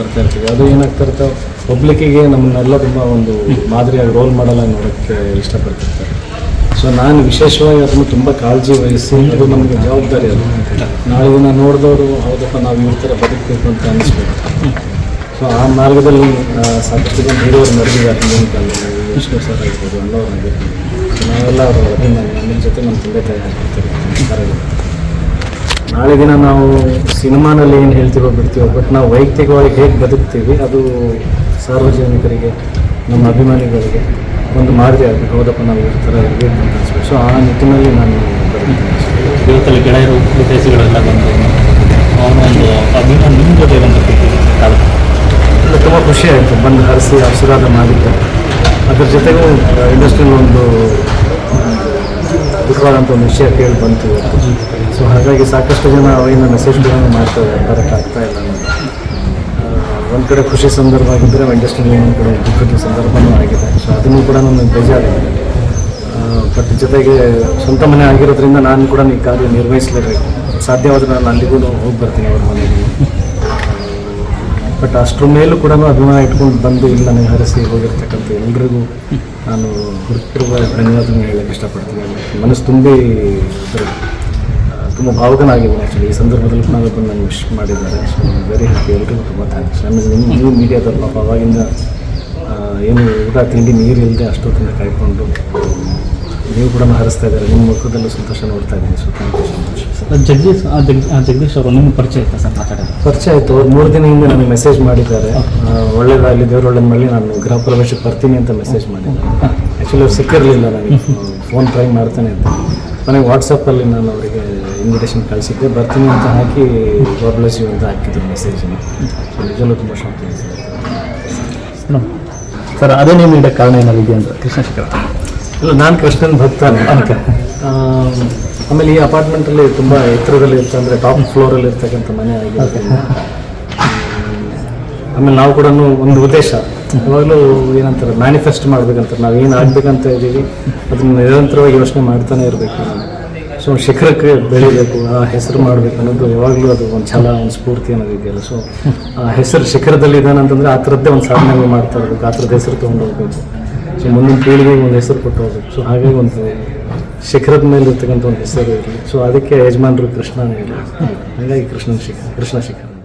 ಬರ್ತಾ ಇರ್ತೀವಿ. ಅದು ಏನಾಗ್ತಾ ಇರ್ತವೆ ಪಬ್ಲಿಕ್ಕಿಗೆ ನಮ್ಮನ್ನೆಲ್ಲ ತುಂಬ ಒಂದು ಮಾದರಿಯಾಗಿ ರೋಲ್ ಮಾಡಲ್ಲ ನೋಡೋಕ್ಕೆ ಇಷ್ಟಪಡ್ತಿರ್ತಾರೆ. ಸೊ ನಾನು ವಿಶೇಷವಾಗಿ ಅದನ್ನು ತುಂಬ ಕಾಳಜಿ ವಹಿಸಿ, ಅದು ನಮಗೆ ಜವಾಬ್ದಾರಿ ಅದು. ನಾಳೆ ದಿನ ನೋಡಿದವರು, ಹೌದಪ್ಪ, ನಾವು ಇವ್ರ ಥರ ಬದುಕಬೇಕು ಅಂತ ಅನಿಸ್ಬೇಕು. ಸೊ ಆ ಮಾರ್ಗದಲ್ಲಿ ಸಾಕಷ್ಟು ಜನ ಹಿರಿಯರು ನಡೆದಿದ್ದಾರೆ ಹಿಂದಿನ ಕಾಲದಲ್ಲಿ ವಿಷ್ಣು ಸರ್ ಆಗಿರ್ಬೋದು ಅನ್ನೋರು ಆಗಿರ್ಬೋದು. ನಾವೆಲ್ಲ ಅವರು ಅಭಿಮಾನಿ ನಮ್ಮ ಜೊತೆ ನಮ್ಮ ತಂದೆ ತಾಯಿ ಆಗಿರ್ತಾರೆ. ನಾಳೆ ದಿನ ನಾವು ಸಿನಿಮಾನಲ್ಲಿ ಏನು ಹೇಳ್ತೀವೋ ಬಿಡ್ತೀವೋ ಬಟ್ ನಾವು ವೈಯಕ್ತಿಕವಾಗಿ ಹೇಗೆ ಬದುಕ್ತೀವಿ ಅದು ಸಾರ್ವಜನಿಕರಿಗೆ ನಮ್ಮ ಅಭಿಮಾನಿಗಳಿಗೆ ಒಂದು ಮಾದರಿ ಆಗಬೇಕು ಹೌದಪ್ಪ ನಾವು ಈ ಥರ ಇರಬೇಕು ಅಂತ ಅನಿಸ್ಬೇಕು ಸೊ ಆ ನಿಟ್ಟಿನಲ್ಲಿ ನಾನು ಬರ್ತೀನಿ. ಇವತ್ತಲ್ಲಿ ಗೆಳೆಯರು ವಿದೇಶಿಗಳೆಲ್ಲ ಬಂದು ಅವನ ಒಂದು ಅಭಿಮಾನ ನಿಮ್ಮ ಜೊತೆ ಒಂದು ತುಂಬ ಖುಷಿ ಆಯಿತು. ಬಂದು ಹರಿಸಿ ಆಶೀರ್ವಾದ ಮಾಡಿದ್ದೆ. ಅದ್ರ ಜೊತೆಗೂ ಇಂಡಸ್ಟ್ರಿಯಲ್ಲಿ ಒಂದು ದುಃಖವಾದಂಥ ಒಂದು ವಿಷಯ ಕೇಳಿ ಬಂತು ಇವತ್ತು. ಸೊ ಹಾಗಾಗಿ ಸಾಕಷ್ಟು ಜನ ಅವರಿಂದ ಮೆಸೇಜ್ಗಳನ್ನು ಮಾಡ್ತಾರೆ ಬರೋಕ್ಕಾಗ್ತಾ ಇಲ್ಲ ಒಂದು ಕಡೆ ಖುಷಿ ಸಂದರ್ಭ ಆಗಿದ್ದರೆ ಇಂಡಸ್ಟ್ರಿಯಲ್ಲಿ ಕೂಡ ಕಡೆ ದುಃಖದ ಸಂದರ್ಭನೂ ಆಗಿದೆ. ಸೊ ಅದನ್ನು ಕೂಡ ನನಗೆ ಬೇಜಾರಿದೆ. ಬಟ್ ಜೊತೆಗೆ ಸ್ವಂತ ಮನೆ ಆಗಿರೋದ್ರಿಂದ ನಾನು ಕೂಡ ಈ ಕಾರ್ಯ ನಿರ್ವಹಿಸಲೇಬೇಕು. ಸಾಧ್ಯವಾದರೆ ನಾನು ಅಲ್ಲಿಗೂ ಹೋಗಿ ಬರ್ತೀನಿ ಅವ್ರ ಮನೆಗೆ. ಬಟ್ ಅಷ್ಟ್ರ ಮೇಲೂ ಕೂಡ ಅಭಿಮಾನ ಇಟ್ಕೊಂಡು ಬಂದು ಇಲ್ಲಿ ನನಗೆ ಹರಿಸಿ ಹೋಗಿರ್ತಕ್ಕಂಥ ಎಲ್ರಿಗೂ ನಾನು ಹುಡುಕಿರುವ ಧನ್ಯವಾದನ ಹೇಳಕ್ಕೆ ಇಷ್ಟಪಡ್ತೀನಿ. ಮನಸ್ಸು ತುಂಬಿ ತುಂಬ ಭಾವುಕನಾಗಿದ್ದೀನಿ ಆ್ಯಕ್ಚುಲಿ ಈ ಸಂದರ್ಭದಲ್ಲಿ ಕೂಡ ಬಂದು ನನಗೆ ವಿಶ್ ಮಾಡಿದ್ದಾರೆ. ಸೊ ವೆರಿ ಹ್ಯಾಪಿ ಎಲ್ರಿಗೂ ತುಂಬ ಥ್ಯಾಂಕ್ಸ್ ಆಮೇಲೆ ನಿಮ್ಮ ನೀವು ಮೀಡಿಯಾದವ್ರು ಪಾಪ ಅವಾಗಿಂದ ಏನು ಊಟ, ತಿಂಡಿ ನೀರು ಇಲ್ಲದೆ ಅಷ್ಟೊತ್ತಿಂದ ಕಾಯ್ಕೊಂಡು ನೀವು ಕೂಡ ಹರಿಸ್ತಾ ಇದ್ದಾರೆ? ನಿಮ್ಮ ಮುಖದಲ್ಲೂ ಸಂತೋಷ ನೋಡ್ತಾ ಇದ್ದೀನಿ. ಸುತ್ತಮುತ್ತ ಸಂತೋಷ. ಜಗದೀಶ್ ಆ ಜಗ್ ಆ ಜಗದೀಶ್ ಅವರು ನಿಮ್ಮ ಪರಿಚಯ ಇತ್ತು ಸರ್ ಮಾತಾಡೋದು? ಪರಿಚಯ ಆಯಿತು. ಅವ್ರು ಮೂರು ದಿನ ಹಿಂದೆ ನನಗೆ ಮೆಸೇಜ್ ಮಾಡಿದ್ದಾರೆ. ಒಳ್ಳೆಯ ಒಳ್ಳೇದಾಗಲಿ ದೇವ್ರ ಒಳ್ಳೇದು ಮಾಡಲಿ ನಾನು ಗೃಹ ಪ್ರವೇಶಕ್ಕೆ ಬರ್ತೀನಿ ಅಂತ ಮೆಸೇಜ್ ಮಾಡಿದ್ದಾರೆ. ಆ್ಯಕ್ಚುಲಿ ಅವ್ರು ಸಿಕ್ಕಿರಲಿಲ್ಲ ನನಗೆ. ಫೋನ್ ಟ್ರೈ ಮಾಡ್ತಾನೆ ಅಂತ ನನಗೆ ವಾಟ್ಸಪ್ಪಲ್ಲಿ ನಾನು ಅವರಿಗೆ ಇನ್ವಿಟೇಷನ್ ಕಳಿಸಿದ್ದೆ. ಬರ್ತೀನಿ ಅಂತ ಹಾಕಿ ಯು ಅಂತ ಹಾಕಿದ್ರು ಮೆಸೇಜನ್ನು ಸೊ ನಿಜಲ್ಲೂ ತುಂಬ ಶಾಂತಿ ಸರ್ ಅದೇ ನೀವು ಇಡೋ ಕಾರಣ ಏನಾಗಿದೆ ಅಂತ ಕೃಷ್ಣ ಶಿಖರ ಇಲ್ಲ ನಾನು ಕೃಷ್ಣನ ಭಕ್ತ ಅಂತ ಆಮೇಲೆ ಈ ಅಪಾರ್ಟ್ಮೆಂಟಲ್ಲಿ ತುಂಬ ಎತ್ತರದಲ್ಲಿ ಇರ್ತ ಅಂದರೆ ಟಾಪ್ ಫ್ಲೋರಲ್ಲಿ ಇರ್ತಕ್ಕಂಥ ಮನೆ ಆಗಿದೆ. ಆಮೇಲೆ ನಾವು ಕೂಡ ಒಂದು ಉದ್ದೇಶ. ಯಾವಾಗಲೂ ಏನಂತಾರೆ ಮ್ಯಾನಿಫೆಸ್ಟ್ ಮಾಡ್ಬೇಕಂತ ನಾವು ಏನು ಆಗ್ಬೇಕಂತ ಇದ್ದೀವಿ ಅದನ್ನ ನಿರಂತರವಾಗಿ ಯೋಚನೆ ಮಾಡ್ತಾನೆ ಇರಬೇಕು. ಸೊ ಶಿಖರಕ್ಕೆ ಬೆಳಿಬೇಕು ಆ ಹೆಸರು ಮಾಡಬೇಕು ಅನ್ನೋದು ಯಾವಾಗಲೂ ಅದು ಒಂದು ಛಲ ಒಂದು ಸ್ಫೂರ್ತಿ ಅನ್ನೋದು ಇದೆಯಲ್ಲ. ಸೊ ಆ ಹೆಸರು ಶಿಖರದಲ್ಲಿ ಇದ್ದಾನೆ ಅಂತಂದರೆ ಆ ಥರದ್ದೇ ಒಂದು ಸಾಧನೆಗಳು ಮಾಡ್ತಾ ಇರಬೇಕು ಆ ಥರದ ಹೆಸರು ತೊಗೊಂಡು ಹೋಗ್ಬೇಕು. ಸೊ ಮುಂದಿನ ಪೀಳಿಗೆಗೆ ಒಂದು ಹೆಸರು ಕೊಟ್ಟು ಹೋಗ್ಬೇಕು. ಸೊ ಹಾಗಾಗಿ ಒಂದು ಶಿಖರದ ಮೇಲೆ ಇರ್ತಕ್ಕಂಥ ಒಂದು ಹೆಸರು ಇರಲಿ. ಸೊ ಅದಕ್ಕೆ ಯಜಮಾನರು ಕೃಷ್ಣನೇ ಇರಲಿ. ಹಾಗಾಗಿ ಕೃಷ್ಣನ ಶಿಖರ ಕೃಷ್ಣ ಶಿಖರ.